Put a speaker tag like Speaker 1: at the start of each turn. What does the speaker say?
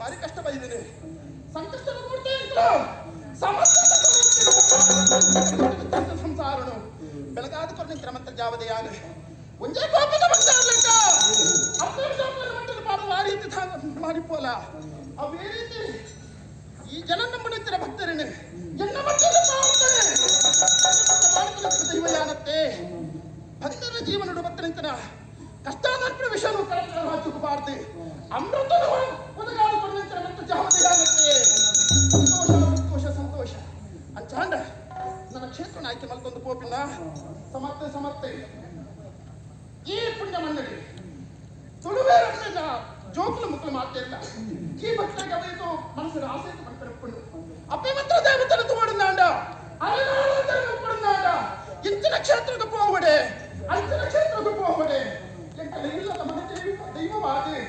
Speaker 1: ಭಾರಿ ಕಷ್ಟ ಬಂದಿದ್ದೇನೆ ಸಂಕಷ್ಟ ಸಂಸಾರನು. ಬೆಳಗಾದ ಕೊರ್ನಿಂತರ ಮಂತ್ರ ಜಾವದೆಯಾಗ ಒಂದೇ ಕೋಪದ ಬಂದಾರ್ಲಕ್ಕ ಮಂಟಲು ಮಾಡುವ ಆ ರೀತಿ ಮಾಡಿಪೋಲ. ಅವೇ ರೀತಿ ಈ ಜನ ನಂಬುತ್ತಿರ ಭಕ್ತರೇನೆ. ಎನ್ನ ಮಟ್ಟದ ಮಾಡ್ತಾನೆ ದೈವ ಯಾನತ್ತೆ. ಭಕ್ತರ ಜೀವನ ಭಕ್ತನಿಂತನ ಕಷ್ಟಾನರ್ಪಣ ವಿಷಯನು ಕಳೆದ ಹಚ್ಚುಕಬಾರ್ದು ಅಮೃತದ ಒದಗಾಡಿಕೊಂಡು ಅಂಚಾಂಡ ನನ್ನ ಕ್ಷೇತ್ರ ಆಯ್ಕೆ ಮಲ್ಕೊಂದು ಕೋಪಿನ ಸಮರ್ಥೆ ಸಮರ್ಥೆ. ಈ ಪುಣ್ಯ ಮಂಡಳಿ. ತುಳುವೇರನ್ನ ಜೋಕುಲು ಮುಕ್ಕಲು ಮಾತಿಲ್ಲ ಈ ಭಕ್ತರಿಗೆ ಅವರಿಗೂ ಮನಸ್ಸಿನ ಆಸೆ ಮಾಡ್ಕೊಂಡು ಅಪ್ಪೆ ಮಾತ್ರ ದೇವತನ ತೋಡಿನಾಂಡ ಅಲನಾಳಂತರ ಕೊಡಿನಾಂಡ ಇಂಚಿನ ಕ್ಷೇತ್ರದ ಪೋವಡೆ ಅಂಚಿನ ಕ್ಷೇತ್ರದ ಪೋವಡೆ ಎಂಕಲ ಇಲ್ಲದ ಮನೆ ದೈವ ದೈವವಾದೆ